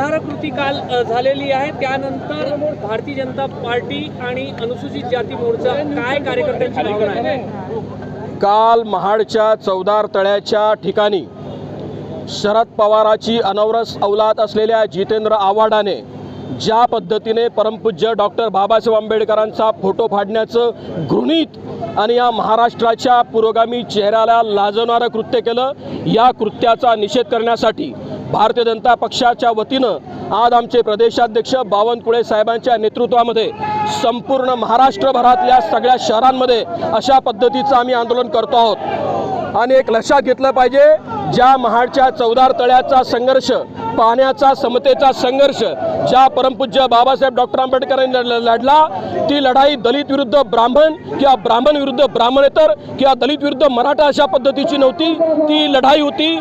कृती काल झालेली आहे. त्यानंतर भारतीय जनता पार्टी आणि अनुसूचित जाती मोर्चा काय कार्यकर्त्यांची भावना आहे? काल महाडच्या चौदार तळ्याच्या ठिकाणी शरद पवाराची अनवरस अवलाद असलेल्या जितेंद्र आव्हाडाने ज्या पद्धतीने परमपूज्य डॉक्टर बाबासाहेब आंबेडकरांचा फोटो फाडण्याचं घृणित आणि या महाराष्ट्राच्या पुरोगामी चेहऱ्याला लाजवणारं कृत्य केलं या कृत्याचा निषेध करण्यासाठी भारतीय जनता पक्षाच्या वतीनं आज आमचे प्रदेशाध्यक्ष बावनकुळे साहेबांच्या नेतृत्वामध्ये संपूर्ण महाराष्ट्रभरातल्या सगळ्या शहरांमध्ये अशा पद्धतीचं आम्ही आंदोलन करतो आहोत. आणि एक लक्षात घेतलं पाहिजे ज्या महाडच्या चौदार तळ्याचा संघर्ष पाण्याचा समतेचा संघर्ष ज्या परमपूज्य बाबासाहेब डॉक्टर आंबेडकरांनी लढला ती लढाई दलित विरुद्ध ब्राह्मण किंवा ब्राह्मण विरुद्ध ब्राह्मणेतर किंवा दलित विरुद्ध मराठा अशा पद्धतीची नव्हती. ती लढाई होती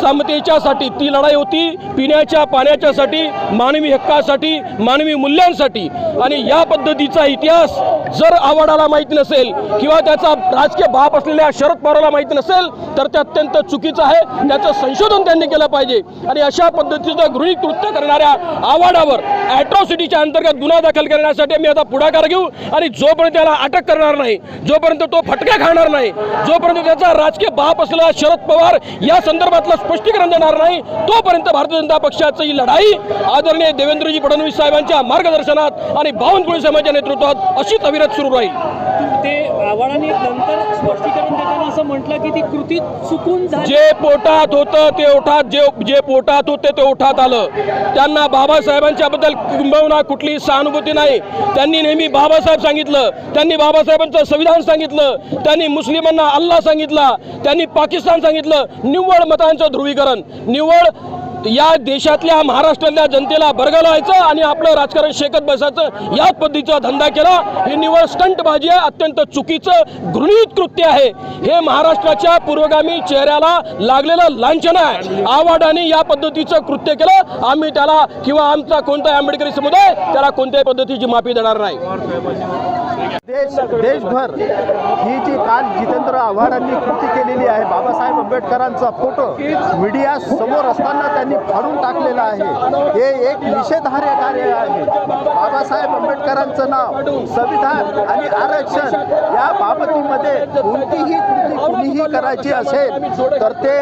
समतेच्यासाठी ती लढाई होती पिण्याच्या पाण्याच्यासाठी मानवी हक्कासाठी मानवी मूल्यांसाठी. आणि या पद्धतीचा इतिहास जर आव्हाडाला माहीत नसेल किंवा त्याचा राजकीय बाप असलेल्या शरद पवारला माहीत नसेल तर ते अत्यंत चुकीचं आहे. त्याचं संशोधन त्यांनी केलं पाहिजे. आणि अशा पद्धतीचं गृहित कृत्य करणाऱ्या आव्हाडा त्याच्यावर ॲट्रॉसिटीच्या अंतर्गत गुन्हा दाखल करण्यासाठी आम्ही आता पुढाकार घेऊ आणि जोपर्यंत त्याला अटक करणार नाही जोपर्यंत तो फटका खाणार नाही जोपर्यंत त्याचा राजकीय बाप असलेला शरद पवार या संदर्भातलं स्पष्टीकरण देणार नाही तोपर्यंत भारतीय जनता पक्षाची ही लढाई आदरणीय देवेंद्रजी फडणवीस साहेबांच्या मार्गदर्शनात आणि बावनकुळे साहेबांच्या नेतृत्वात अशीच अविरत सुरू राहील. ते आव्हानाने नंतर स्पष्टीकरण म्हटलं की ती कृती चुकून जे पोटात होतं ते ओठात जे जे पोटात होते ते ओठात आलं. त्यांना बाबासाहेबांच्या बद्दल किंबहुना कुठली सहानुभूती नाही. त्यांनी नेहमी बाबासाहेब सांगितलं त्यांनी बाबासाहेबांचं संविधान सांगितलं त्यांनी मुस्लिमांना अल्लाह सांगितला त्यांनी पाकिस्तान सांगितलं निव्वळ मतांचं ध्रुवीकरण. निव्वळ या देशातल्या महाराष्ट्रातल्या जनतेला बरगलायचं आणि आपलं राजकारण शेकत बसायचं. याच पद्धतीचा धंदा केला. ही निवळ स्टंटबाजी आहे. अत्यंत चुकीचं घृणित कृत्य आहे. हे महाराष्ट्राच्या पूर्वगामी चेहऱ्याला लागलेलं लांछन आहे. आव्हाडाने या पद्धतीचं कृत्य केलं. आम्ही त्याला किंवा आमचा कोणताही आंबेडकरी समुदाय त्याला कोणत्याही पद्धतीची माफी देणार नाही. देश देशभर ही जी काल जितेंद्र आव्हाडांनी कृती केलेली आहे बाबासाहेब आंबेडकरांचा फोटो मीडिया समोर असताना त्यांनी फाडून टाकलेलं आहे. हे एक निषेधार्ह कार्य आहे. बाबासाहेब आंबेडकरांचं नाव संविधान आणि आरक्षण या बाबतीमध्ये कोणतीही कृती कुणीही करायची असेल तर ते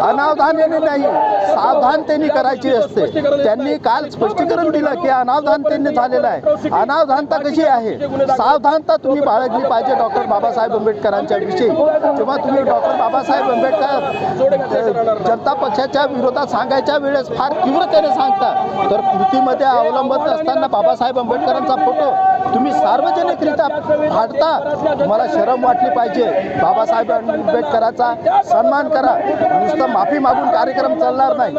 अनावधानाने नाही सावधानतेने करायची असते. त्यांनी काल स्पष्टीकरण दिलं की अनावधानतेने झालेलं आहे. अनावधानता कशी आहे? सावधानता तुम्ही बाळगली पाहिजे डॉक्टर बाबासाहेब आंबेडकरांच्या विषयी. जेव्हा तुम्ही डॉक्टर बाबासाहेब आंबेडकर जनता पक्षाच्या विरोधात सांगायच्या वेळेस फार तीव्रतेने सांगता. तर कृतीमध्ये अवलंबत असताना बाबासाहेब आंबेडकरांचा फोटो तुम्ही सार्वजनिकरित्या फाडता. तुम्हाला शरम वाटली पाहिजे. बाबासाहेब आंबेडकरांचा सन्मान करा. नुसतं माफी मागून कार्यक्रम चालणार नाही.